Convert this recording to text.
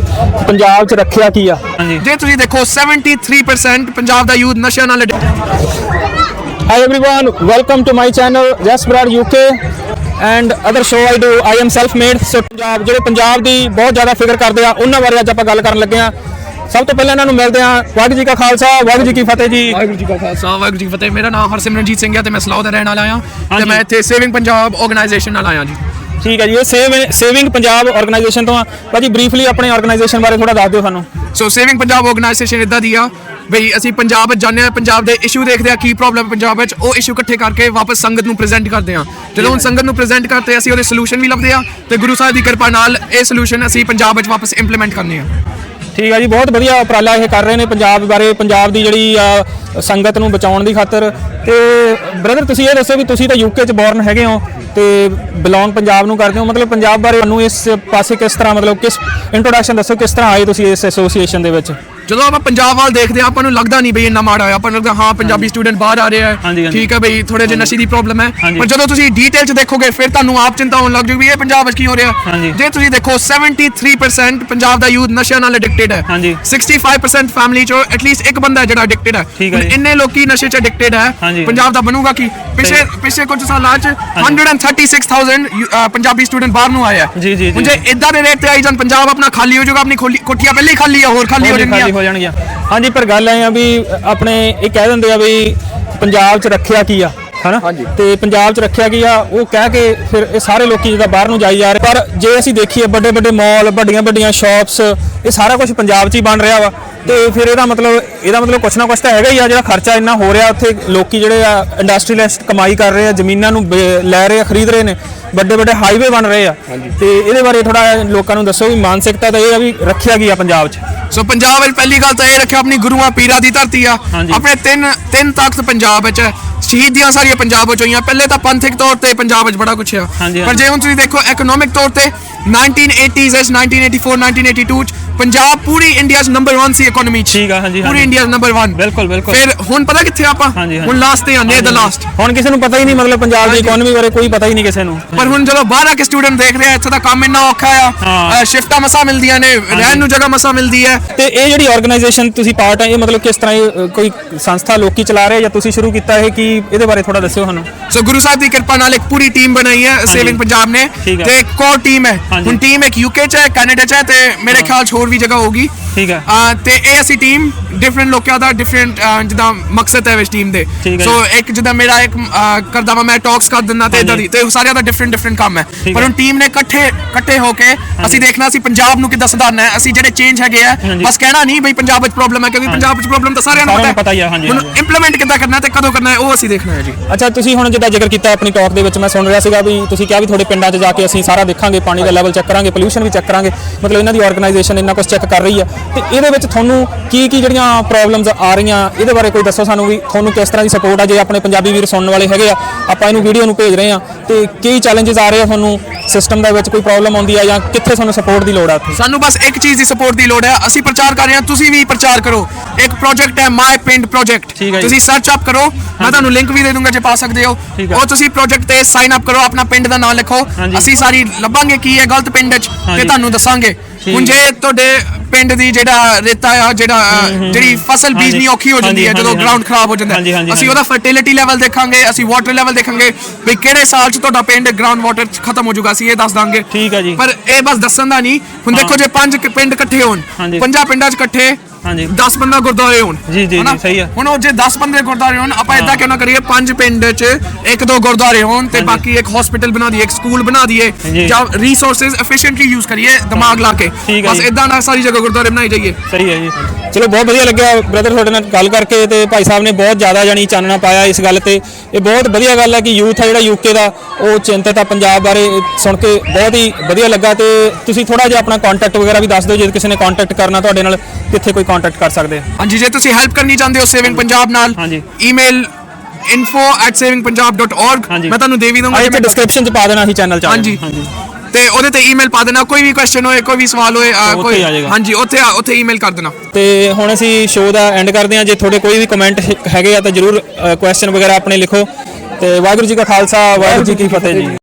ਪੰਜਾਬ 'ਚ ਰੱਖਿਆ ਕੀ ਆ? ਜੇ ਤੁਸੀਂ ਦੇਖੋ 73% ਪੰਜਾਬ ਦਾ ਯੂਥ ਨਸ਼ਿਆਂ ਨਾਲ Hi everyone, welcome to my channel Yes Brad UK and other show I do. I am self made so Punjab ਜਿਹੜੇ ਪੰਜਾਬ ਦੀ ਬਹੁਤ ਜ਼ਿਆਦਾ ਫਿਕਰ ਕਰਦੇ ਆ ਉਹਨਾਂ ਬਾਰੇ ਅੱਜ ਆਪਾਂ ਗੱਲ ਕਰਨ ਲੱਗੇ ਆ। ਸਭ ਤੋਂ ਪਹਿਲਾਂ ਇਹਨਾਂ ਨੂੰ ਮਿਲਦੇ ਆ ਵਾਹਿਗੁਰੂ ਜੀ ਕਾ ਖਾਲਸਾ ਵਾਹਿਗੁਰੂ ਜੀ ਕੀ ਫਤਿਹ ਜੀ। ਵਾਹਿਗੁਰੂ ਜੀ ਕਾ ਖਾਲਸਾ ਵਾਹਿਗੁਰੂ ਜੀ ਕੀ ਫਤਿਹ। ਮੇਰਾ ਨਾਮ ਹਰਸਿਮਰਨਜੀਤ ਸਿੰਘ ਹੈ ਤੇ ਮੈਂ ਸਲਾਹ ਦਾ ਰਹਿਣ ਵਾਲਾ ਹਾਂ ਤੇ। ਮੈਂ ਇੱਥੇ ਸੇਵਿੰਗ ਪੰਜਾਬ ਆਰਗੇਨਾਈਜੇਸ਼ਨ ਨਾਲ ਆਇਆ ਜੀ। ਠੀਕ ਹੈ ਜੀ ਇਹ ਸੇਵ ਸੇਵਿੰਗ ਪੰਜਾਬ ਆਰਗੇਨਾਈਜੇਸ਼ਨ ਤੋਂ ਆ। ਭਾਜੀ ਬਰੀਫਲੀ ਆਪਣੇ ਆਰਗੇਨਾਈਜੇਸ਼ਨ ਬਾਰੇ ਥੋੜਾ ਦੱਸ ਦਿਓ ਸਾਨੂੰ। ਸੋ ਸੇਵਿੰਗ ਪੰਜਾਬ ਆਰਗੇਨਾਈਜੇਸ਼ਨ ਇਦਾਂ ਦੀ ਆ ਬਈ ਅਸੀਂ ਪੰਜਾਬ ਵਿੱਚ ਜਾਂਦੇ ਆ ਪੰਜਾਬ ਦੇ ਇਸ਼ੂ ਦੇਖਦੇ ਆ ਕੀ ਪ੍ਰੋਬਲਮ ਪੰਜਾਬ ਵਿੱਚ ਉਹ ਇਸ਼ੂ ਇਕੱਠੇ ਕਰਕੇ ਵਾਪਸ ਸੰਗਤ ਨੂੰ ਪ੍ਰੈਜ਼ੈਂਟ ਕਰਦੇ ਆ ਜਦੋਂ ਹੁਣ ਸੰਗਤ ਨੂੰ ਪ੍ਰੈਜ਼ੈਂਟ ਕਰਦੇ ਅਸੀਂ ਉਹਦੇ ਸੋਲੂਸ਼ਨ ਵੀ ਲੱਭਦੇ ਆ ਤੇ ਗੁਰੂ ਸਾਹਿਬ ਦੀ ਕਿਰਪਾ ਨਾਲ ਇਹ ਸੋਲੂਸ਼ਨ ਅਸੀਂ ਪੰਜਾਬ ਵਿੱਚ ਵਾਪਸ ਇੰਪਲੀਮੈਂਟ ਕਰਨੇ ਆ ਠੀਕ ਹੈ ਜੀ ਬਹੁਤ ਵਧੀਆ ਉਪਰਾਲਾ ਇਹ ਕਰ ਰਹੇ ਨੇ ਪੰਜਾਬ ਬਾਰੇ ਪੰਜਾਬ ਦੀ ਜਿਹੜੀ ਆ, ਸੰਗਤ ਨੂੰ ਬਚਾਉਣ ਦੀ ਖਾਤਰ। ਤੇ ਬ੍ਰਦਰ ਤੁਸੀਂ ਇਹ ਦੱਸੋ ਵੀ ਤੁਸੀਂ ਤਾਂ ਯੂਕੇ ਚ ਬੋਰਨ ਹੈਗੇ ਹੋ। ਤੇ ਬਿਲੋਂਗ ਪੰਜਾਬ ਨੂੰ ਕਰਦੇ ਹੋ? ਮਤਲਬ ਪੰਜਾਬ ਬਾਰੇ ਤੁਹਾਨੂੰ ਇਸ ਪਾਸੇ ਕਿਸ ਤਰ੍ਹਾਂ, ਮਤਲਬ ਕਿਸ ਇੰਟਰੋਡਕਸ਼ਨ ਦੱਸੋ, ਕਿਸ ਤਰ੍ਹਾਂ ਆਏ ਤੁਸੀਂ ਇਸ ਐਸੋਸੀਏਸ਼ਨ ਦੇ ਵਿੱਚ? ਜਦੋਂ ਆਪਾਂ ਪੰਜਾਬ ਵੱਲ ਦੇਖਦੇ ਆ ਆਪਾਂ ਨੂੰ ਲੱਗਦਾ ਨਹੀਂ ਬਈ ਇੰਨਾ ਮਾੜਾ ਆ ਆਪਾਂ ਨੂੰ ਲੱਗਦਾ ਹਾਂ ਪੰਜਾਬੀ ਸਟੂਡੈਂਟ ਬਾਹਰ ਆ ਰਿਹਾ ਹਾਂਜੀ, ਹਾਂਜੀ। ਠੀਕ ਹੈ ਬਈ ਥੋੜੇ ਜਿਹੇ ਨਸ਼ੇ ਦੀ ਪ੍ਰੋਬਲਮ ਹੈ ਹਾਂਜੀ। ਪਰ ਜਦੋਂ ਤੁਸੀਂ ਡੀਟੇਲ ਚ ਦੇਖੋਗੇ ਫਿਰ ਤੁਹਾਨੂੰ ਆਪ ਚਿੰਤਾ ਹੋਣ ਲੱਗ ਜੂਗੀ ਵੀ ਇਹ ਪੰਜਾਬ ਵਿੱਚ ਕੀ ਹੋ ਰਿਹਾ ਹਾਂਜੀ। ਜੇ ਤੁਸੀਂ ਦੇਖੋ 73% ਪੰਜਾਬ ਦਾ ਯੂਥ ਨਸ਼ਿਆਂ ਨਾਲ ਐਡਿਕਟਡ ਹੈ ਹਾਂਜੀ। 65% ਫੈਮਿਲੀ ਚੋਂ ਐਟਲੀਸਟ ਇੱਕ ਬੰਦਾ ਹੈ ਜਿਹੜਾ ਐਡਿਕਟਡ ਹੈ ਠੀਕ ਹੈ ਹੁਣ ਜੀ। ਇੰਨੇ ਲੋਕੀ ਨਸ਼ੇ ਚ ਐਡਿਕਟਡ ਹੈ ਹਾਂਜੀ। ਪੰਜਾਬ ਦਾ ਬਣੂਗਾ ਕੀ ਪਿਛੇ। ਪਿਛੇ ਕੁਝ ਸਾਲਾਂ ਚ 136000 ਯੂ- ਅ, ਪੰਜਾਬੀ ਸਟੂਡੈਂਟ ਬਾਹਰ ਨੂੰ ਆਇਆ ਜੀ, ਜੀ, ਜੀ। ਜੇ ਇਦਾਂ ਦੇ ਰੇਟ ਤੇ ਆਈ ਜਾਣ ਪੰਜਾਬ ਆਪਣਾ ਖਾਲੀ ਹੋ ਜਾਊਗਾ ਆਪਣੀ ਖੋਲੀ- ਕੋਠੀਆਂ ਪਹਿਲੇ ਹੀ ਖਾਲੀ ਆ ਹੋਰ ਖਾਲੀ ਹੋ ਖਾਲੀ ਜਾਣਗੀਆਂ ਹੋ ਜਾਣਗੀਆਂ। ਹਾਂਜੀ, ਪਰ ਗੱਲ ਐ ਆ ਵੀ ਆਪਣੇ ਇਹ ਕਹਿ ਦਿੰਦੇ ਆ ਵੀ ਪੰਜਾਬ 'ਚ ਰੱਖਿਆ ਕੀ ਆ? ਹਨਾ? ਤੇ ਪੰਜਾਬ 'ਚ ਰੱਖਿਆ ਕੀ ਆ ਉਹ ਕਹਿ ਕੇ ਫਿਰ ਇਹ ਸਾਰੇ ਲੋਕੀ ਜਿਹਦਾ ਬਾਹਰ ਨੂੰ ਜਾਈ ਜਾ ਰਹੇ। ਪਰ ਜੇ ਅਸੀਂ ਦੇਖੀਏ ਵੱਡੇ ਵੱਡੇ ਮਾਲ ਵੱਡੀਆਂ ਵੱਡੀਆਂ ਸ਼ਾਪਸ ਇਹ ਸਾਰਾ ਕੁਝ ਪੰਜਾਬ 'ਚ ਹੀ ਬਣ ਰਿਹਾ ਵਾ। ਤੇ ਫਿਰ ਇਹਦਾ ਮਤਲਬ ਇਹਦਾ ਮਤਲਬ ਕੁਛ ਨਾ ਕੁਛ ਤਾਂ ਹੈਗਾ ਹੀ ਆ ਜਿਹੜਾ ਖਰਚਾ ਇੰਨਾ ਹੋ ਰਿਹਾ ਉੱਥੇ। ਲੋਕੀ ਜਿਹੜੇ ਆ ਇੰਡਸਟਰੀਅਲਿਸਟ ਕਮਾਈ ਕਰ ਰਹੇ ਆ ਜ਼ਮੀਨਾਂ ਨੂੰ ਲੈ ਰਹੇ ਆ ਖਰੀਦ ਰਹੇ ਨੇ। ਵੱਡੇ ਵੱਡੇ ਹਾਈਵੇ ਬਣ ਰਹੇ ਆ। ਤੇ ਇਹਦੇ ਬਾਰੇ ਥੋੜਾ ਲੋਕਾਂ ਨੂੰ ਦੱਸੋ ਵੀ ਮਾਨਸਿਕਤਾ ਤਾਂ ਇਹ ਆ ਵੀ ਰੱਖਿਆ ਕੀ ਆ ਪੰਜਾਬ 'ਚ? ਸੋ ਪੰਜਾਬ ਵਿੱਚ ਪਹਿਲੀ ਗੱਲ ਤਾਂ ਇਹ ਰੱਖਿਆ ਆਪਣੀ ਗੁਰੂਆਂ ਪੀਰਾਂ ਦੀ ਧਰਤੀ ਆ। ਹਾਂਜੀ। ਆਪਣੇ ਤਿੰਨ ਤਿੰਨ ਤਖਤ ਪੰਜਾਬ ਵਿੱਚ ਹੈ। ਸ਼ਹੀਦੀਆਂ ਸਾਰੀਆਂ ਪੰਜਾਬ ਵਿੱਚ ਹੋਈਆਂ ਪਹਿਲੇ ਤਾਂ ਪੰਥਿਕ ਤੌਰ ਤੇ ਪੰਜਾਬ ਵਿੱਚ ਬੜਾ ਕੁਛ ਆ ਹਾਂਜੀ, ਪਰ। ਜੇ ਹੁਣ ਤੁਸੀਂ ਦੇਖੋ ਇਕਨੋਮਿਕ ਤੌਰ ਤੇ 1980s ਇਸ 1984 1982 ਚ ਪੰਜਾਬ ਪੂਰੀ ਇੰਡੀਆ 'ਚ ਨੰਬਰ 1 ਸੀ ਇਕਨੋਮੀ 'ਚ ਠੀਕ ਆ, ਹਾਂਜੀ, ਪੂਰੀ। ਇੰਡੀਆ 'ਚ ਨੰਬਰ 1 ਬਿਲਕੁਲ, ਬਿਲਕੁਲ। ਫਿਰ ਹੁਣ ਪਤਾ ਕਿੱਥੇ ਆਪਾਂ ਹਾਂਜੀ, ਹਾਂਜੀ। ਹੁਣ ਲਾਸਟ ਤੇ ਆ ਨੀਅਰ ਦ ਲਾਸਟ ਹੁਣ ਕਿਸੇ ਨੂੰ ਪਤਾ ਹੀ ਨਹੀਂ ਮਤਲਬ ਪੰਜਾਬ ਦੀ। ਇਕਨੋਮੀ ਬਾਰੇ ਕੋਈ ਪਤਾ ਹੀ ਨਹੀਂ ਕਿਸੇ ਨੂੰ ਪਰ ਹੁਣ ਜਦੋਂ ਬਾਹਰ ਆ ਕੇ ਸਟੂਡੈਂਟ ਦੇਖ ਰਿਹਾ ਇੱਥੇ ਦਾ ਕੰਮ ਇੰਨਾ ਔਖਾ ਹਾਂ। ਆ ਸ਼ਿਫਟਾਂ ਮਸਾ ਮਿਲਦੀਆਂ ਨੇ ਰਹਿਣ ਨੂੰ ਜਗ੍ਹਾ ਮਸਾ ਮਿਲਦੀ ਹੈ ਤੇ ਇਹ ਜਿਹੜੀ ਆਰਗੇਨਾਈਜੇਸ਼ਨ ਤੁਸੀਂ ਪਾਰਟ ਹੈ ਇਹ ਮਤਲਬ ਕਿਸ ਤਰ੍ਹਾਂ ਇਹ ਅ, ਕੋਈ ਸੰਸਥਾ ਲੋਕੀ ਚਲਾ ਰਹੇ ਜਾਂ ਤੁਸੀਂ ਸ਼ੁਰੂ ਕੀਤਾ ਇਹ ਕੀ ਇਹਦੇ ਬਾਰੇ ਥੋੜਾ ਦੱਸਿਓ ਸਾਨੂੰ ਸੋ ਗੁਰੂ ਸਾਹਿਬ ਦੀ ਕਿਰਪਾ ਨਾਲ ਇੱਕ ਪੂਰੀ ਟੀਮ ਬਣਾਈ ਹੈ ਸੇਵਿੰਗ ਪੰਜਾਬ ਨੇ ਠੀਕ ਹੈ। ਤੇ ਇੱਕ ਕੋਰ ਟੀਮ ਹੈ ਹਾਂਜੀ। ਹੁਣ ਟੀਮ ਇੱਕ ਯੂਕੇ ਚ ਹੈ ਕੈਨੇਡਾ ਚ ਹੈ ਤੇ ਮੇਰੇ ਖਿਆਲ 'ਚ ਹੋਰ ਵੀ ਜਗ੍ਹਾ ਹੋਊਗੀ। ਠੀਕ ਹੈ। ਅਹ ਤੇ ਇਹ ਅਸੀਂ ਟੀਮ ਡਿਫਰੈਂਟ ਲੋਕਾਂ ਦਾ ਡਿਫਰੈਂਟ ਜਿੱਦਾਂ ਮਕਸਦ ਹੈ ਇਸ ਟੀਮ ਦੇ ਠੀਕ ਹੈ ਸੋ। ਇੱਕ ਜਿੱਦਾਂ ਮੇਰਾ ਇੱਕ ਅਹ, ਕਰਦਾ ਵਾਂ ਮੈਂ ਟਾਕਸ ਕਰ ਦਿੰਦਾ ਤੇ ਇਦਾਂ। ਦੀ ਤੇ ਸਾਰਿਆਂ ਦਾ ਡਿਫਰੈਂਟ ਡਿਫਰੈਂਟ ਕੰਮ ਹੈ ਠੀਕ ਪਰ ਹੈ। ਹੁਣ ਟੀਮ ਨੇ ਇਕੱਠੇ ਇਕੱਠੇ ਹੋ ਕੇ ਅਸੀਂ ਦੇਖਣਾ ਅਸੀਂ ਪੰਜਾਬ ਨੂੰ ਕਿੱਦਾਂ ਸੁਧਾਰਨਾ ਹੈ ਅਸੀਂ ਜਿਹੜੇ ਚੇਂਜ ਹੈਗੇ ਆ ਹਾਂਜੀ। ਬਸ ਕਹਿਣਾ ਨਹੀਂ ਬਈ ਪੰਜਾਬ ਵਿੱਚ ਪ੍ਰੋਬਲਮ ਹੈ ਕਿਉਂਕਿ ਪੰਜਾਬ ਵਿੱਚ ਪ੍ਰੋਬਲਮ ਤਾਂ ਸਾਰਿਆਂ ਨੂੰ ਸਾਰਿਆਂ ਨੂੰ ਪਤਾ ਪਤਾ ਹੀ ਹੈ ਹਾਂਜੀ, ਹੁਣ ਹਾਂਜੀ। ਇੰਪਲੀਮੈਂਟ ਕਿੱਦਾਂ ਕਰਨਾ ਹੈ ਤੇ ਕਦੋਂ ਕਰਨਾ ਹੈ ਉਹ ਅਸੀਂ ਦੇਖਣਾ ਹੈ ਜੀ ਅੱਛਾ ਤੁਸੀਂ ਹੁਣ ਜਿੱਦਾਂ ਜ਼ਿਕਰ ਕੀਤਾ ਆਪਣੀ ਟਾਕ ਦੇ ਵਿੱਚ ਮੈਂ ਸੁਣ ਰਿਹਾ ਸੀਗਾ ਵੀ ਤੁਸੀਂ ਕਿਹਾ ਵੀ ਤੁਹਾਡੇ ਪਿੰਡਾਂ 'ਚ ਜਾ ਕੇ ਅਸੀਂ ਸਾਰਾ ਦੇਖਾਂਗੇ ਪਾਣੀ ਦਾ ਲੈਵਲ ਚੈੱਕ ਕਰਾਂਗੇ ਪੋਲੂਸ਼ਨ ਵੀ ਚੈੱਕ ਕਰਾਂਗੇ ਮਤਲਬ ਇਹਨਾਂ ਦੀ ਆਰਗੇਨਾਈਜੇਸ਼ਨ ਇੰਨਾ ਕੁਝ ਚੈੱਕ ਕਰ ਰਹੀ ਆ ਤੇ ਇਹਦੇ ਵਿੱਚ ਤੁਹਾਨੂੰ ਕੀ ਕੀ ਜਿਹੜੀਆਂ ਪ੍ਰੋਬਲਮਸ ਆ ਰਹੀਆਂ ਇਹਦੇ ਬਾਰੇ ਕੋਈ ਦੱਸੋ ਸਾਨੂੰ ਵੀ ਤੁਹਾਨੂੰ ਕਿਸ ਤਰ੍ਹਾਂ ਦੀ ਸਪੋਰਟ ਆ ਜੇ ਆਪਣੇ ਪੰਜਾਬੀ ਵੀਰ ਸੁਣਨ ਵਾਲੇ ਹੈਗੇ ਆ ਆਪਾਂ ਇਹਨੂੰ ਵੀਡੀਓ ਨੂੰ ਭੇਜ ਰਹੇ ਆ ਤੇ ਕੀ ਚੈਲੰਜਸ ਆ ਰਹੇ ਆ ਤੁਹਾਨੂੰ ਸਿਸਟਮ ਦੇ ਵਿੱਚ ਕੋਈ ਪ੍ਰੋਬਲਮ ਆਉਂਦੀ ਆ ਜਾਂ ਕਿੱਥੇ ਤੁਹਾਨੂੰ ਸਪੋਰਟ ਦੀ ਲੋੜ ਆ ਉੱਥੇ ਸਾਨੂੰ ਬਸ ਇੱਕ ਚੀਜ਼ ਦੀ ਸਪੋਰਟ ਦੀ ਲੋੜ ਹੈ ਅਸੀਂ ਪ੍ਰਚਾਰ ਕਰ ਰਹੇ ਹਾਂ ਤੁਸੀਂ ਵੀ ਪ੍ਰਚਾਰ ਕਰੋ ਇੱਕ ਪ੍ਰੋਜੈਕਟ ਹੈ ਮਾਈ ਪਿੰਡ ਪ੍ਰੋਜੈਕਟ। ਤੁਸੀਂ ਸਰਚ ਅਪ ਕਰੋ ਮੈਂ ਤੁਹਾਨੂੰ ਲਿੰਕ ਵੀ ਦੇ ਦੂੰਗਾ ਜੇ ਪਾ ਸਕਦੇ ਹੋ। ਉਹ ਤੁਸੀਂ ਪ੍ਰੋਜੈਕਟ ਤੇ ਸਾਈਨ ਅਪ ਕਰੋ ਆਪਣਾ ਪਿੰਡ ਦਾ ਨਾਮ ਲਿਖੋ। ਅਸੀਂ ਸਾਰੀ ਲੱਭਾਂਗੇ ਕੀ ਹੈ ਗਲਤ ਪਿੰਡ 'ਚ ਤੇ। ਤੁਹਾਨੂੰ ਦੱਸਾਂਗੇ ਹੁਣ ਜੇ ਤੁਹਾਡੇ ਪਿੰਡ ਦੀ ਜਿਹੜਾ ਰੇਤਾ ਆ ਜਿਹੜਾ ਜਿਹੜੀ ਫਸਲ ਬੀਜਣੀ। ਔਖੀ ਹੋ ਜਾਂਦੀ ਹੈ ਜਦੋਂ ਗਰਾਊਂਡ ਖਰਾਬ ਹੋ ਜਾਂਦਾ ਅਸੀਂ। ਉਹਦਾ ਫਰਟੀਲਿਟੀ ਲੈਵਲ ਦੇਖਾਂਗੇ ਅਸੀਂ ਵਾਟਰ ਲੈਵਲ ਦੇਖਾਂਗੇ ਵੀ ਕਿਹੜੇ ਸਾਲ 'ਚ ਤੁਹਾਡਾ ਪਿੰਡ ਗਰਾਊਂਡ ਵਾਟਰ ਖਤਮ ਹੋ ਜਾਊਗਾ ਅਸੀਂ ਇਹ ਦੱਸ ਦਾਂਗੇ ਠੀਕ ਹੈ ਜੀ। ਪਰ ਇਹ ਬਸ ਦੱਸਣ ਦਾ ਨਹੀਂ ਹੁਣ ਦੇਖੋ ਜੇ ਪੰਜ ਪਿੰਡ ਇਕੱਠੇ ਹੋਣ। ਪੰਜਾਂ ਪਿੰਡਾਂ 'ਚ ਇਕੱਠੇ ਹਾਂਜੀ। 10 15 ਗੁਰਦੁਆਰੇ ਹੋਣ ਜੀ, ਜੀ, ਹਨਾ? ਜੀ, ਸਹੀ ਹੈ। ਹੁਣ ਉਹ ਜੇ 10 15 ਗੁਰਦੁਆਰੇ ਹੋਣ ਆਪਾਂ ਇਦਾਂ ਕਿਉਂ ਨਾ ਕਰੀਏ ਪੰਜ ਪਿੰਡ 'ਚ ਇੱਕ ਦੋ ਗੁਰਦੁਆਰੇ ਹੋਣ ਤੇ। ਬਾਕੀ ਇੱਕ ਹਸਪੀਟਲ ਬਣਾ ਦਈਏ ਇੱਕ ਸਕੂਲ ਬਣਾ ਦਈਏ ਜੀ। ਜਾਂ ਰਿਸੋਰਸਸ ਐਫੀਸ਼ੀਐਂਟਲੀ ਯੂਜ਼ ਕਰੀਏ ਦਿਮਾਗ ਲਾ ਕੇ ਠੀਕ ਬਸ ਜੀ। ਇਦਾਂ ਨਾ ਸਾਰੀ ਜਗ੍ਹਾ ਗੁਰਦੁਆਰੇ ਬਣਾਈ ਜਾਈਏ ਸਹੀ ਹੈ ਜੀ ਚਲੋ ਬਹੁਤ ਵਧੀਆ ਲੱਗਿਆ ਬ੍ਰਦਰ ਤੁਹਾਡੇ ਨਾਲ ਗੱਲ ਕਰਕੇ ਤੇ ਭਾਈ ਸਾਹਿਬ ਨੇ ਬਹੁਤ ਜ਼ਿਆਦਾ ਜਾਨੀ ਚਾਨਣਾ ਪਾਇਆ ਇਸ ਗੱਲ ਤੇ ਇਹ ਬਹੁਤ ਵਧੀਆ ਗੱਲ ਹੈ ਕਿ ਯੂਥ ਹੈ ਜਿਹੜਾ ਯੂਕੇ ਦਾ ਉਹ ਚਿੰਤਤ ਆ ਪੰਜਾਬ ਬਾਰੇ ਸੁਣ ਕੇ ਬਹੁਤ ਹੀ ਵਧੀਆ ਲੱਗਾ ਤੇ ਤੁਸੀਂ ਥੋੜਾ ਜਿਹਾ ਆਪਣਾ ਕੰਟੈਕਟ ਵਗੈਰਾ ਵੀ ਦੱਸ ਦਿਓ ਜੇ ਕਿਸੇ ਨੇ ਕੰਟੈਕਟ ਕਰਨਾ ਤੁਹਾਡੇ ਨਾਲ ਕਿੱਥੇ ਕੋਈ ਕੰਟੈਕਟ ਕਰ ਸਕਦੇ ਆ ਹਾਂਜੀ ਜੇ ਤੁਸੀਂ ਹੈਲਪ ਕਰਨੀ ਚਾਹੁੰਦੇ ਹੋ ਸੇਵਿੰਗ ਪੰਜਾਬ ਨਾਲ ਹਾਂਜੀ। ਈਮੇਲ info@savingpunjab.org ਹਾਂਜੀ। ਮੈਂ ਤੁਹਾਨੂੰ ਦੇ ਵੀ ਦਊਂਗਾ ਇੱਥੇ ਡਿਸਕ੍ਰਿਪਸ਼ਨ 'ਚ ਪਾ ਦੇਣਾ ਅਸੀਂ ਚੈਨਲ 'ਚ ਆ ਹਾਂਜੀ ਜਾਣਾ। ਤੇ ਉਹਦੇ ਤੇ ਈਮੇਲ ਪਾ ਦੇਣਾ ਕੋਈ ਵੀ ਕੁਐਸਚਨ ਹੋਏ ਕੋਈ ਵੀ ਸਵਾਲ ਹੋਏ ਉੱਥੇ ਕੋਈ ਹੀ ਆ ਜਾਏਗਾ। ਹਾਂਜੀ ਉੱਥੇ ਆ- ਉੱਥੇ ਈਮੇਲ ਕਰ ਦੇਣਾ ਤੇ ਹੁਣ ਅਸੀਂ ਸ਼ੋਅ ਦਾ ਐਂਡ ਕਰਦੇ ਹਾਂ ਜੇ ਤੁਹਾਡੇ ਕੋਈ ਵੀ ਕਮੈਂਟ ਹੈਗੇ ਆ ਤਾਂ ਜਰੂਰ ਕੁਐਸਚਨ ਵਗੈਰਾ ਆਪਣੇ ਲਿਖੋ ਤੇ ਵਾਹਿਗੁਰੂ ਜੀ ਕਾ ਖਾਲਸਾ ਵਾਹਿਗੁਰੂ ਜੀ ਕੀ ਫਤਿਹ ਜੀ